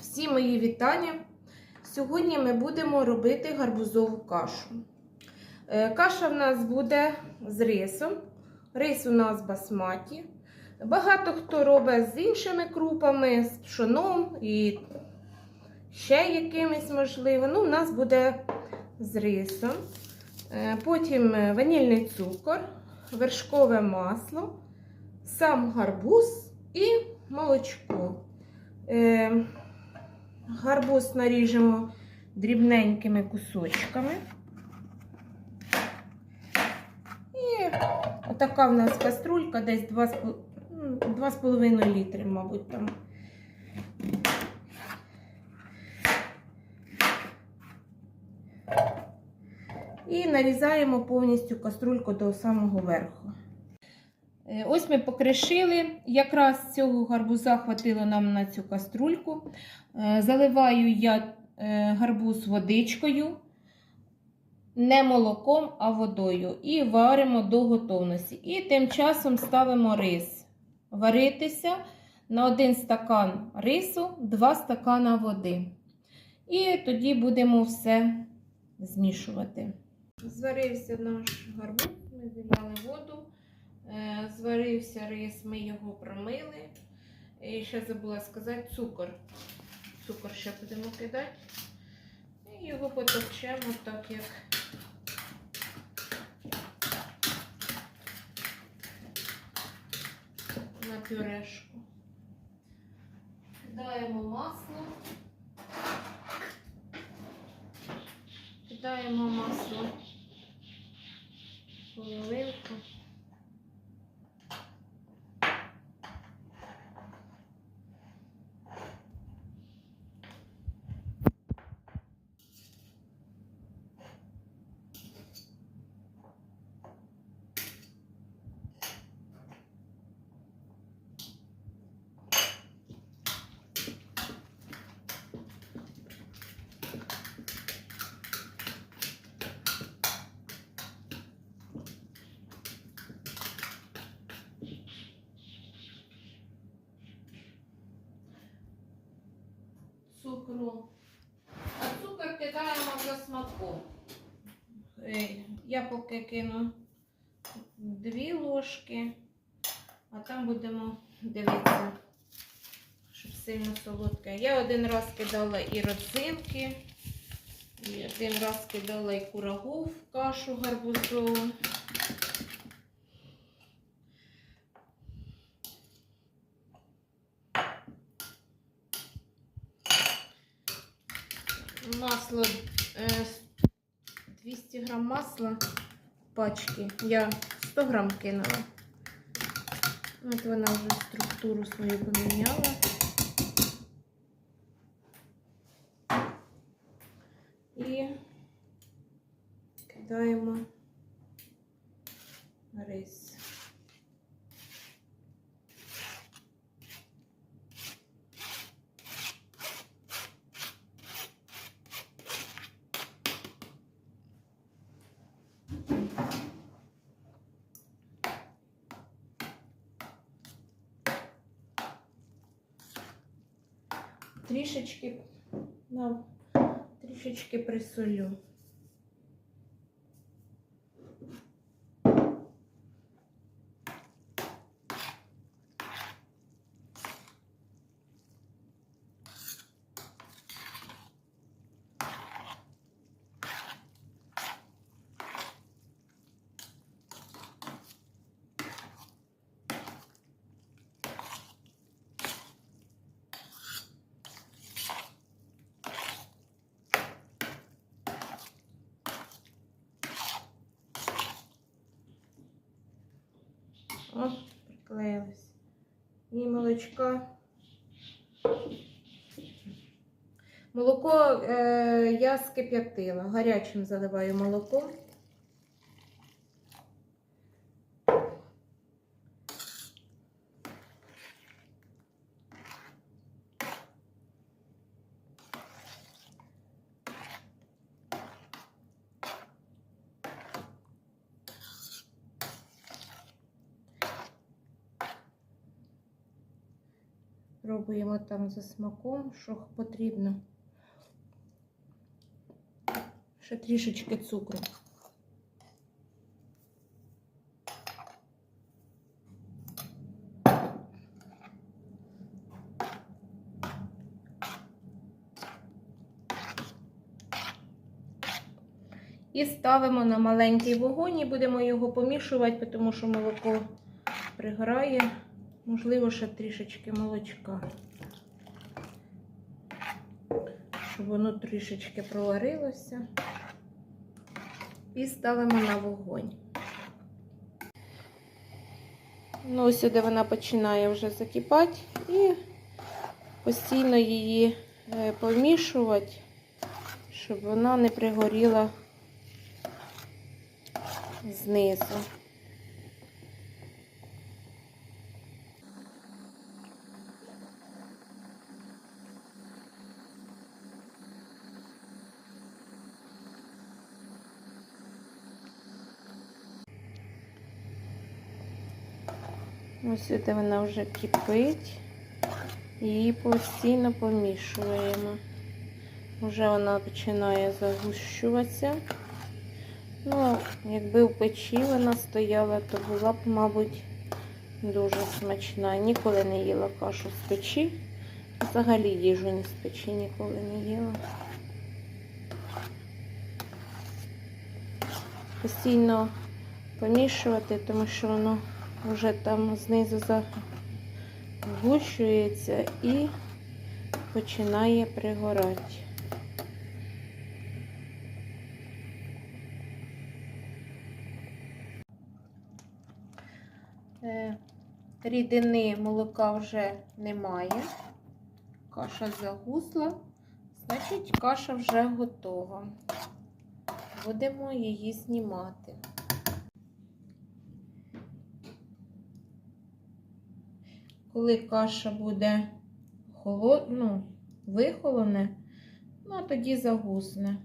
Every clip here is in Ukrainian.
Всі мої вітання. Сьогодні ми будемо робити гарбузову кашу. Е, Каша в нас буде з рисом. Рис у нас басматі. Багато хто робить з іншими крупами, з пшоном і ще якимись можливо. Ну, у нас буде з рисом. Е, Потім е, ванільний цукор, вершкове масло, сам гарбуз і молочко. Гарбуз наріжемо дрібненькими кусочками. І отака в нас каструлька, десь 2,5 літри, мабуть, там. І нарізаємо повністю каструльку до самого верху. Е, Ось ми покришили. Якраз цього гарбуза хватило нам на цю каструльку. Е, Заливаю я е, гарбуз водичкою, не молоком, а водою. І варимо до готовності. І тим часом ставимо рис варитися на один стакан рису, 2 стакана води. І тоді будемо все змішувати. Зварився наш гарбуз, ми зіляли воду. Е, Зварився рис, ми його промили. І ще забула сказати цукор. Цукор ще будемо кидати. І його потовчемо так, як на пюрешку. Кидаємо масло. Кидаємо масло. Половинку. Цукру. А цукор кидаємо за смаком. Е, Я поки кину дві ложки, а там будемо дивитися, щоб сильно солодке. Я один раз кидала і родзинки, і один раз кидала і курагу в кашу гарбузову. Масло е, 200 грам масла пачки. Я 100 грам кинула. От вона вже структуру свою поміняла. І кидаємо рис. Трішечки, трішечки присолю. Молочка. Молоко е, я скип'ятила. Гарячим заливаю молоко. Пробуємо там за смаком, що потрібно. Ще трішечки цукру. І ставимо на маленький вогонь і будемо його помішувати, тому що молоко пригорає. Можливо, ще трішечки молочка. Щоб воно трішечки проварилося. І ставимо на вогонь. Ну, ось сюди вона починає вже закипати і постійно її е, помішувати, щоб вона не пригоріла знизу. Ось сюди вона вже кипить. Її постійно помішуємо. Вже вона починає загущуватися. Ну, якби в печі вона стояла, то була б, мабуть, дуже смачна. Ніколи не їла кашу з печі. Взагалі їжу не з печі ніколи не їла. Постійно помішувати, тому що воно вже там знизу загущується і починає пригорати. Е, Рідини молока вже немає. Каша загусла, значить каша вже готова. Будемо її знімати. Коли каша буде холод... ну, вихолоне, ну а тоді загусне.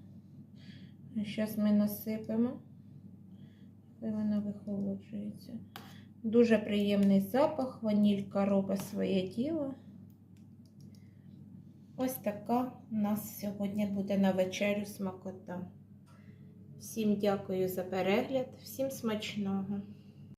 Зараз ми насипемо, коли вона вихолоджується. Дуже приємний запах, ванілька робить своє діло. Ось така у нас сьогодні буде на вечерю смакота. Всім дякую за перегляд, всім смачного!